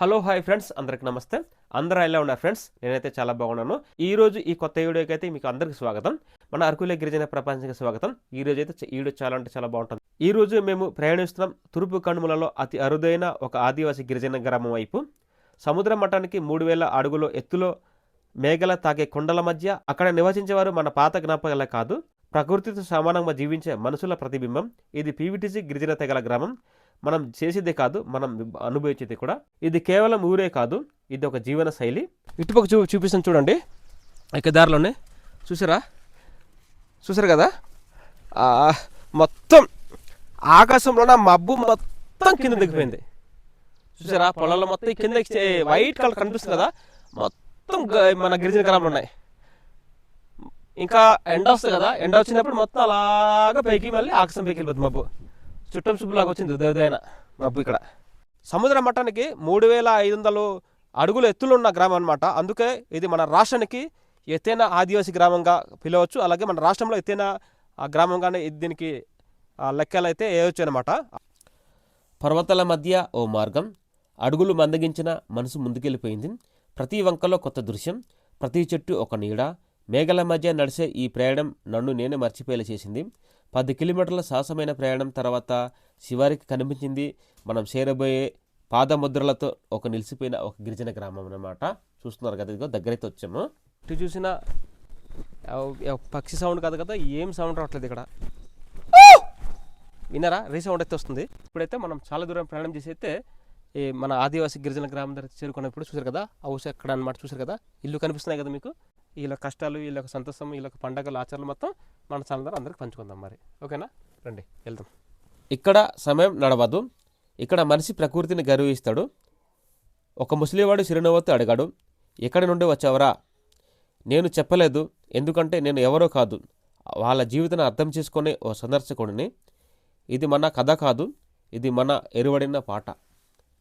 Hello hi friends. అందరికి నమస్తే. అందరూ ఎలా ఉన్నారు ఫ్రెండ్స్? నేనైతే చాలా బాగున్నాను. ఈ రోజు ఈ కొత్త వీడియోకి అయితే మీకు అందరికి స్వాగతం. మన అరకులే గిరిజన ప్రపంచానికి స్వాగతం. ఈ రోజు అయితే ఈ వీడియో చాలా అంటే చాలా బాగుంటుంది. ఈ రోజు మేము ప్రయాణిస్తున్నాం తూర్పు కనుమలలో అతి అరుదైన ఒక ఆదివాసీ గిరిజన గ్రామం వైపు. సముద్ర మఠానికి మూడు వేల అడుగుల ఎత్తులో మేఘల తాగే కొండల మధ్య అక్కడ నివసించేవారు మన పాత జ్ఞాపకాలే కాదు. ప్రకృతితో సమానంగా జీవించే మనుషుల ప్రతిబింబం. ఇది పీవీటీసీ గిరిజన తెగల గ్రామం. మనం చేసేదే కాదు మనం అనుభవించేది కూడా. ఇది కేవలం ఊరే కాదు ఇది ఒక జీవన శైలి. ఇటుపక్క చూ చూపిస్తాను చూడండి. ఇక దారిలోనే చూసారా? చూసారు కదా? మొత్తం మొత్తం ఆకాశంలోన మబ్బు మొత్తం కింద దిగిపోయింది చూసారా? పొలాల్లో మొత్తం కింద వైట్ కలర్ కనిపిస్తుంది కదా? మొత్తం గ- మన గిరిజన గ్రామాలు ఉన్నాయి. ఇంకా ఎండ వస్తుంది కదా? ఎండ వచ్చినప్పుడు మొత్తం అలాగా పైకి మళ్ళీ ఆకాశం పైకి వెళ్ళిపోతుంది మబ్బు. చుట్టం లాగా వచ్చింది ఉదయన మబ్బు ఇక్కడ. సముద్ర మట్టానికి మూడు వేల ఐదు వందలు అడుగుల ఎత్తులు ఉన్న గ్రామం అనమాట అందుకే ఇది మన రాష్ట్రానికి ఎత్తైన ఆదివాసీ గ్రామంగా పిలవచ్చు. అలాగే మన రాష్ట్రంలో ఎత్తైన ఆ గ్రామంగానే దీనికి ఆ లెక్కలు అయితే వేయవచ్చు అనమాట పర్వతాల మధ్య ఓ మార్గం అడుగులు మందగించిన మనసు ముందుకెళ్ళిపోయింది. ప్రతి వంకలో కొత్త దృశ్యం ప్రతి చెట్టు ఒక నీడ మేఘల మధ్య నడిచే ఈ ప్రయాణం నన్ను నేనే మర్చిపోయేలా చేసింది. పది కిలోమీటర్ల సాహసమైన ప్రయాణం తర్వాత శివారికి కనిపించింది మనం చేరబోయే పాదముద్రలతో ఒక నిలిచిపోయిన ఒక గిరిజన గ్రామం అన్నమాట. చూస్తున్నారు కదా ఇదిగో దగ్గరైతే వచ్చాము. ఇటు చూసిన పక్షి సౌండ్ కాదు కదా ఏం సౌండ్ రావట్లేదు ఇక్కడ. విన్నారా? రీసౌండ్ అయితే వస్తుంది. ఇప్పుడైతే మనం చాలా దూరం ప్రయాణం చేసి అయితే ఈ మన ఆదివాసీ గిరిజన గ్రామం దగ్గర చేరుకున్నప్పుడు చూసారు కదా హౌస్ ఎక్కడ అనమాట చూసారు కదా? ఇల్లు కనిపిస్తున్నాయి కదా మీకు? వీళ్ళ కష్టాలు వీళ్ళ సంతోషం వీళ్ళ పండగలు ఆచారాలు మొత్తం మన ఛానల్ అందరికి పంచుకుందాం మరి. ఓకేనా? రండి వెళ్దాం. ఇక్కడ సమయం నడవదు. ఇక్కడ మనిషి ప్రకృతిని గౌరవిస్తాడు. ఒక ముసలివాడు చిరునవ్వుతో అడిగాడు ఎక్కడి నుండి వచ్చావరా? నేను చెప్పలేదు. ఎందుకంటే నేను ఎవరో కాదు. వాళ్ళ జీవితాన్ని అర్థం చేసుకునే ఓ సందర్శకుడిని. ఇది మన కథ కాదు. ఇది మన ఎరువడిన పాట.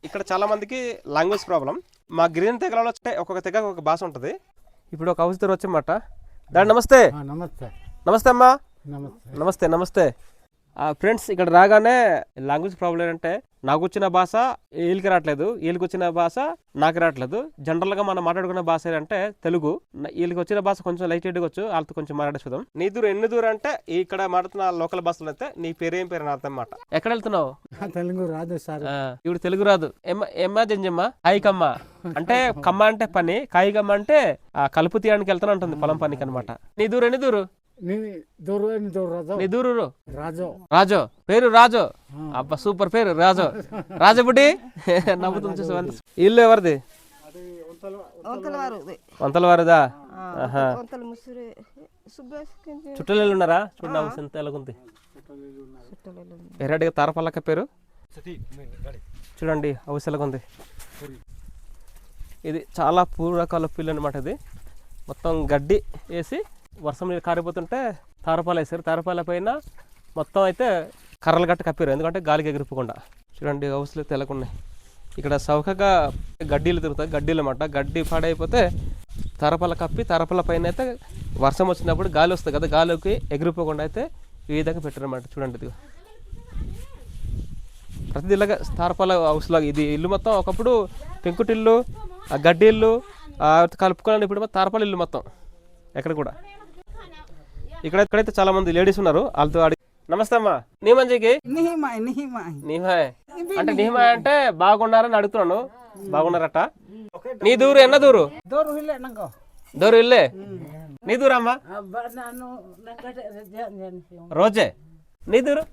ఇక్కడ చాలామందికి లాంగ్వేజ్ ప్రాబ్లం మా గిరిజన తెగలలో వచ్చే ఒక్కొక్క తెగ ఒక భాష ఉంటుంది. ఇప్పుడు ఒక హౌస్ వచ్చమాట. దాని నమస్తే. నమస్తే. నమస్తే అమ్మా. నమస్తే. నమస్తే నమస్తే. ఫ్రెండ్స్ ఇక్కడ రాగానే లాంగ్వేజ్ ప్రాబ్లం ఏంటంటే నాకు వచ్చిన భాష వీళ్ళకి రావట్లేదు వీళ్ళకి వచ్చిన భాష నాకు రావట్లేదు. జనరల్గా మనం మాట్లాడుకున్న భాష ఏంటంటే తెలుగు. వీళ్ళకి వచ్చిన భాష కొంచెం లైట్ వచ్చు వాళ్ళతో కొంచెం మాట్లాడేసుదాం నీ దూరం ఎన్ని దూరం అంటే ఇక్కడ మాట్లాడుతున్న లోకల్ భాషలు అయితే నీ పేరు ఏం పేరు అర్థం మాట ఎక్కడ వెళ్తున్నావు? తెలుగు రాదు సార్. ఇప్పుడు తెలుగు రాదు. ఎమ్మ ఎమ్మా జంజమ్మ? కాయికమ్మ. అంటే కమ్మ అంటే పని కాయికమ్మ అంటే కలుపు తీయడానికి వెళ్తాను ఉంటుంది పొలం పనికి అనమాట నీ దూరం ఎన్ని దూరు? దూరు రాజు. నీ దూరు రాజు. రాజు. పేరు రాజు. అబ్బా సూపర్ పేరు రాజు. రాజబుడ్డి నవ్వుతుంది చూసావా ఇల్లు ఎవరిది? వంతల వారు వంతల వారిదా. ఆహా. వంతల ముసురు. సుబ్బేష్ చుట్టలు ఉన్నారా? చూడండి ఎంత ఎలాగుంది తారపల్లక పేరు? చూడండి ఎలాగుంది ఇది చాలా పూర్వకాల పిల్లు అనమాట ఇది. మొత్తం గడ్డి వేసి వర్షం నీళ్ళు కారిపోతుంటే తారపాలు వేసారు తారపాల పైన మొత్తం అయితే కర్రలు గట్ట కప్పారు. ఎందుకంటే గాలికి ఎగిరిపోకుండా. చూడండి హౌస్లు తెలకున్నాయి ఇక్కడ చౌకగా గడ్డీలు తిరుగుతాయి. గడ్డీలు అన్నమాట. గడ్డి పాడైపోతే తరపల కప్పి తరపల పైన అయితే వర్షం వచ్చినప్పుడు గాలి వస్తుంది కదా. గాలికి ఎగిరిపోకుండా అయితే ఈ విధంగా పెట్టారన్నమాట. చూడండి ఇది ప్రతి ఇలాగా తారపాల హౌస్లాగా ఇది ఇల్లు మొత్తం ఒకప్పుడు పెంకుటిల్లు ఆ గడ్డి ఇల్లు కలుపుకోవాలని ఇప్పుడు తారపాల ఇల్లు మొత్తం. ఎక్కడ కూడా. ఇక్కడ ఇక్కడైతే చాలా మంది లేడీస్ ఉన్నారు. వాళ్ళతో అడిగి నమస్తే అమ్మా. నీ మంచికి నిహిమాయ్. నిహిమాయ్. నిహాయ్ అంటే నిహాయ్ అంటే బాగున్నారని అడుగుతున్నాను. బాగున్నారట. నీ దూరు ఎన్న దూరు? దూరు ఇల్లే నీ దూరు అమ్మా? ನಾನು రోజే నీ దూరు?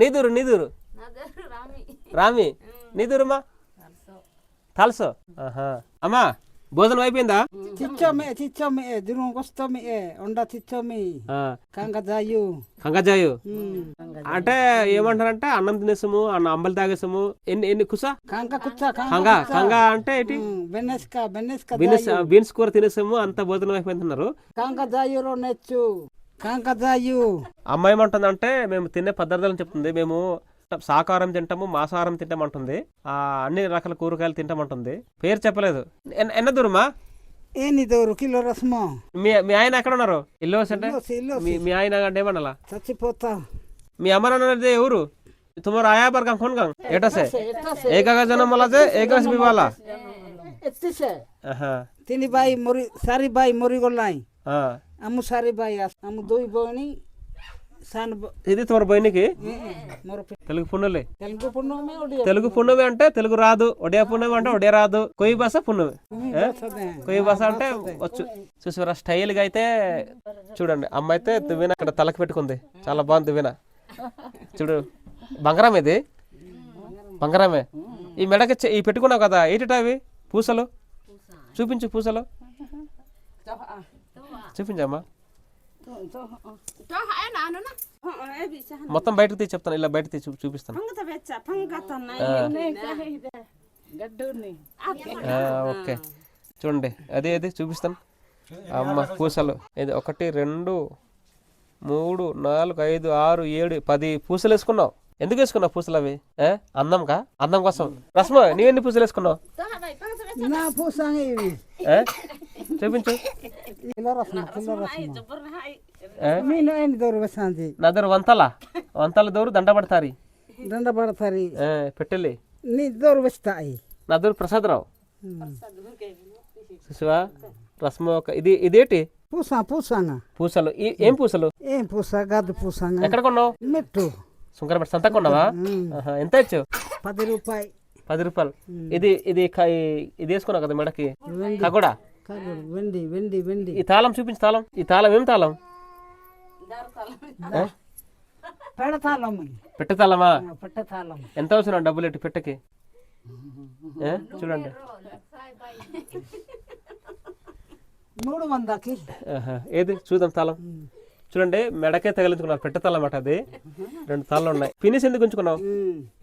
నీ దూరు నీ దూరు? రామి. నీ దూరమ్మా తలసో. ఆహా. అమ్మా భోజనం అయిపోయిందా? చిచ్చోమి చిచ్చోమి దిను వస్తోమి ఉండ చిచ్చోమి. కంగజాయు. కంగజాయు. అంటే ఏమంటారంటే అన్నం తినేసాము అన్న అంబలి తాగేసాము ఎన్ని ఎన్ని కుసా? కంక కుచ్చ కంగ కంగ అంటే ఏంటి? బెన్నెస్క బెన్నెస్క బీన్స్ బీన్స్ కూర తినేసాము అంత భోజనం అయిపోయిందన్నారు. కంకజాయులో నెచ్చు కంకజాయు అమ్మాయి ఏమంటుందంటే మేము తినే పదార్థాలను చెప్తుంది. మేము సాకారం తింటాము మాసారం తింటామంటుంది. ఆ అన్ని రకాల కూరగాయలు తింటామంటుంది. పేరు చెప్పలేదు. ఎన్న దూరమా? ఏనిదో కిలో రసము. మీ మీ ఆయన ఎక్కడ ఉన్నారు ఇల్లు అంటే మీ ఆయన అంటే చచ్చిపోతా. మీ అమ్మ నాన్న ఎవరు? తుమారు ఆయా బర్ ఫోన్ కం ఎటా సే ఏకాగా జనం బివాలా సే? తిని బాయి మురి సారి బాయి మొరిగొల్లాయి. అమ్ము సారి బాయి అమ్ము దోయి బోని ఇది తమర బైనికి? తెలుగు పున్నలే తెలుగు పున్నమి అంటే తెలుగు రాదు ఒడియా పున్నమి అంటే ఒడియా రాదు. కొయ్యి బస పున్నమి. కొయ్యి బస అంటే వచ్చు. చూసారా స్టైల్గా అయితే చూడండి అమ్మ అయితే దువ్వెన అక్కడ తలకు పెట్టుకుంది. చాలా బాగుంది దువ్వెన. చూడు బంగారం ఇది. బంగారమే. ఈ మెడకి ఈ పెట్టుకున్నావు కదా ఏటిటా అవి పూసలు చూపించు పూసలు. చూపించమ్మా. మొత్తం బయటకు తీసి చెప్తాను ఇలా బయటకు తీసి చూపిస్తాను. ఓకే. చూడండి అదే అది చూపిస్తాను. అమ్మ పూసలు. ఇది ఒకటి రెండు మూడు నాలుగు ఐదు ఆరు ఏడు పది పూసలు వేసుకున్నావు. ఎందుకు వేసుకున్నావు పూసలు అవి? అందంకా అందం కోసం. రస్మ నీవెన్ని పూసలు వేసుకున్నావు? చూపించు దూరం నా దగ్గర వంతల వంతల దూరు దండ పడతారు దండ పడతారు పెట్టెళ్ళి నీ దూరం వస్తాయి నా దగ్గర ప్రసాదరావు చూసావా రస్మ ఒక ఇది ఇదేంటి పూసా పూసాంగ పూసలు ఏం పూసలు ఏం పూసా గద్దు పూసాంగ ఎక్కడ కొన్నావు మెట్టు సుంకరపేట సంత కొన్నావా ఎంత ఇచ్చావు పది రూపాయి పది రూపాయలు ఇది ఇది ఇది వేసుకున్నావు కదా మెడకి కగోడా కాదు వెండి వెండి వెండి. ఈ తాళం చూపించు తాళం. ఈ తాళం ఏం తాళం? పెడతాళం పెట్టె తాళమా? పెట్టతాళం ఎంత అవసరం డబ్బులు ఎట్టి పెట్టెకి? చూడండి. మూడు వందకి ఏది? చూద్దాం తాళం. చూడండి మెడకే తగిలించుకున్నారు. పెట్టె తాళం అట అది. రెండు తాళ్ళు ఉన్నాయి పినిస్ ఎందుకు ఉంచుకున్నావు?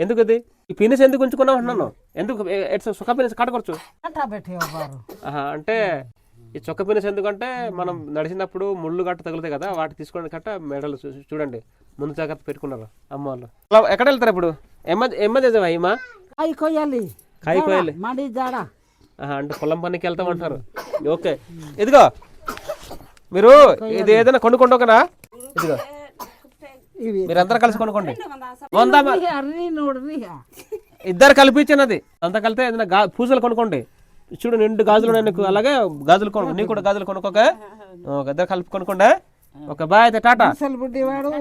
ఎందుకు అది ఈ పినిస్ ఎందుకు ఉంచుకున్నావు అన్నాను ఎందుకు? ఎట్స్ సుఖ పినిస్ ఆహా, అంటే ఈ చొక్క పినిస్ ఎందుకంటే మనం నడిచినప్పుడు ముళ్ళు గట్ట తగులుతాయి కదా వాటి తీసుకోవడం గట్ట మెడలు చూడండి. ముందు జాగ్రత్త పెట్టుకున్నారు అమ్మ వాళ్ళు. ఎక్కడ వెళ్తారు ఇప్పుడు? ఎమ్మ ఎమ్మ చేసావా ఇమ్మ కాయి కొయ్యాలి. కాయి కోయాలి మడి జాడ. ఆహా, అంటే పొలం పనికి వెళ్తామంటారు. ఓకే. ఇదిగో మీరు ఇది ఏదైనా కొనుక్కోండి ఒకనా ఇదిగో మీరందరూ కలిసి కొనుక్కోండి. వంద ఇద్దరు కలిపించినది అంత కలితే ఏదైనా గా పూసలు కొనుక్కోండి. చూడు నిండు గాజులు నీకు. అలాగే గాజులు కొను నీకు కూడా గాజులు కొనుక్కోక. ఒక ఇద్దరు కలిపి కొనుక్కోండి. ఒక బాయ్ అయితే టాటా. బుడ్డివాడు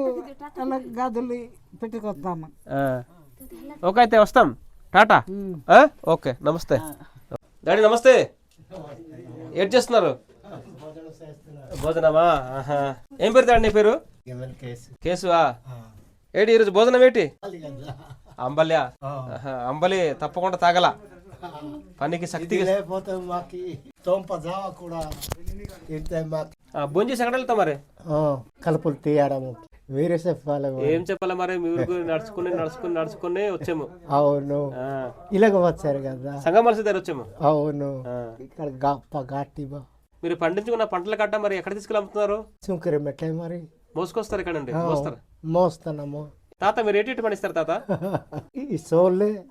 ఆ. ఓకే అయితే వస్తాం. టాటా. ఆ? ఓకే. నమస్తే. డాడీ నమస్తే. ఏం చేస్తున్నారు? భోజనమా. ఏం పేరు డాడీ నీ పేరు? కేసువా? ఏటి ఈరోజు భోజనం ఏంటి? అంబల్యా? అంబలి తప్పకుండా తాగల. పనికి శక్తి లేకపోతే మాకు తోంప జావ కూడా తింటే మాకు. భోజనం చేసి ఎక్కడ వెళ్తాం మరి? ఆ, కలుపులు తీయడము. వేరే చెప్పాలి ఏం చెప్పాలి మరి? మీ ఊరికి నడుచుకుని నడుచుకుని నడుచుకుని వచ్చాము. అవును. ఇలాగ వచ్చారు కదా. సంగం మనిషి దగ్గర వచ్చాము. అవును. ఇక్కడ గప్ప ఘాటిబా మీరు పండించుకున్న పంటల కట్ట మరి ఎక్కడ తీసుకెళ్ళి అమ్ముతున్నారు సుంకరి మెట్లే మరి. మోసుకొస్తారు ఇక్కడ నుండి మోస్తారు. మోస్తున్నాము తాత మీరు ఏటి ఇటు పండిస్తారు తాత? ఈ సోలే.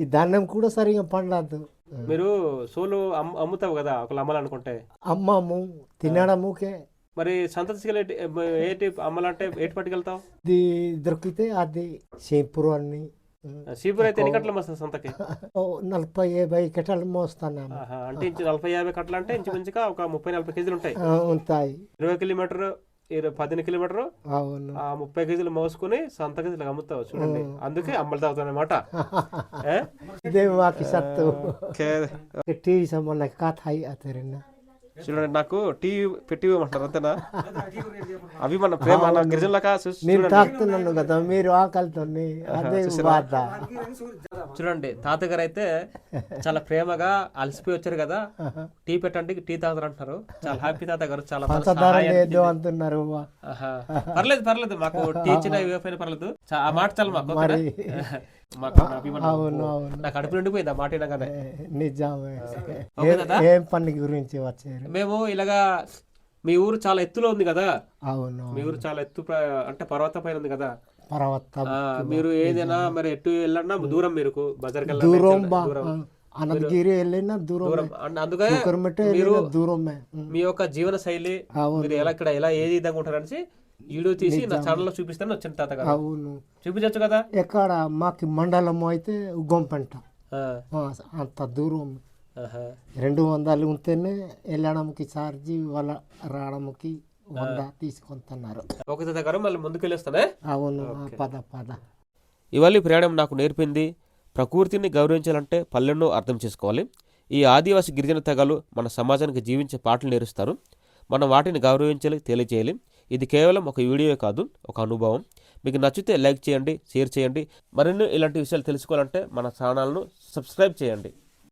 ఈ ధాన్యం కూడా సరిగా పండదు. మీరు సోలు అమ్- అమ్ముతావు కదా ఒకళ్ళు అమ్మాలనుకుంటే? అమ్మము తినడముకే మరి సంత తీసుకెళ్ళి ఏటి- అమ్మాలంటే ఏటి పట్టుకెళ్తావు? దొరికితే అది షేంపురు అన్ని. సీపూర్ అయితే ఎన్ని కట్టలు వస్తుంది సంతకి? ఓ నలభై యాభై కట్టలు మోస్తున్నాము ఆహా, అంటే ఇంచు నలభై యాభై కట్టలు అంటే ఇంచుమించుగా ఒక ముప్పై నలభై కేజీలు ఉంటాయి. ఉంటాయి. ఇరవై కిలోమీటర్ ఇరవై పదిహేను కిలోమీటర్ ముప్పై కేజీలు మోసుకుని సంతకి ఇలా అమ్ముతావు చూడండి. అందుకే అమ్మలు తాగుతాను అనమాట ఇదే మాకు సత్తు. టీవీ సంబంధ కథ అయి అతరిన చూడండి నాకు టీ పెట్టి ఇవ్వమంటారు అంతేనా? అవి మన ప్రేమ మన గిరిజనులక నేను చూడండి. తాకుతున్నాను కదా మీరు ఆకలితోని అదే బాధ. చూడండి తాతగారు అయితే చాలా ప్రేమగా అలసిపోయి వచ్చారు కదా. టీ పెట్టండి టీ తాగుతారు అంటారు చాలా హ్యాపీ తాతగారు చాలా అంటున్నారు. పర్లేదు పర్లేదు మాకు టీ ఇచ్చిన ఇవ్వకపోయినా పర్లేదు. ఆ మాట చాలు మాకు నాకు అడుపు నిండిపోయింది? మాట ఏ, నిజమే. పని గురించి వచ్చారు? మేము ఇలాగా మీ ఊరు చాలా ఎత్తులో ఉంది కదా? అవును మీ ఊరు చాలా ఎత్తు అంటే పర్వత పైన ఉంది కదా? పర్వతం మీరు ఏదైనా మరి ఎటు వెళ్ళన్నా దూరం మీరు వెళ్ళాలి, దూరం దూరం. అనంతగిరి వెళ్ళినా దూరం దూరం అందుకే మీరు దూరమే. మీ యొక్క జీవన శైలి. మీరు ఎలా ఇక్కడ ఎలా ఏ విధంగా ఉంటారనేసి వీడియో తీసి నా ఛానల్లో చూపిస్తాను వచ్చిన తాత గారు అవును. చూపించచ్చు కదా? ఎక్కడ మాకు మండలం అయితే గొంపెంట ఆ, ఆ, అంత దూరం. రెండు వందలు ఉంటేనే వెళ్ళడానికి ఛార్జీ వాళ్ళ రావడానికి వంద తీసుకుంటున్నారు ఓకే తాత గారు మళ్ళీ ముందుకు వెళ్ళొస్తానే అవును పద పద. ఇవాళ ప్రయాణం నాకు నేర్పింది ప్రకృతిని గౌరవించాలంటే పల్లెలను అర్థం చేసుకోవాలి. ఈ ఆదివాసి గిరిజన తెగలు మన సమాజానికి జీవించే పాటలు నేర్స్తారు. మనం వాటిని గౌరవించాలి తెలియజేయాలి ఇది కేవలం ఒక వీడియో కాదు ఒక అనుభవం. మీకు నచ్చితే లైక్ చేయండి షేర్ చేయండి. మరిన్ని ఇలాంటి విషయాలు తెలుసుకోవాలంటే మన ఛానల్ను సబ్స్క్రైబ్ చేయండి.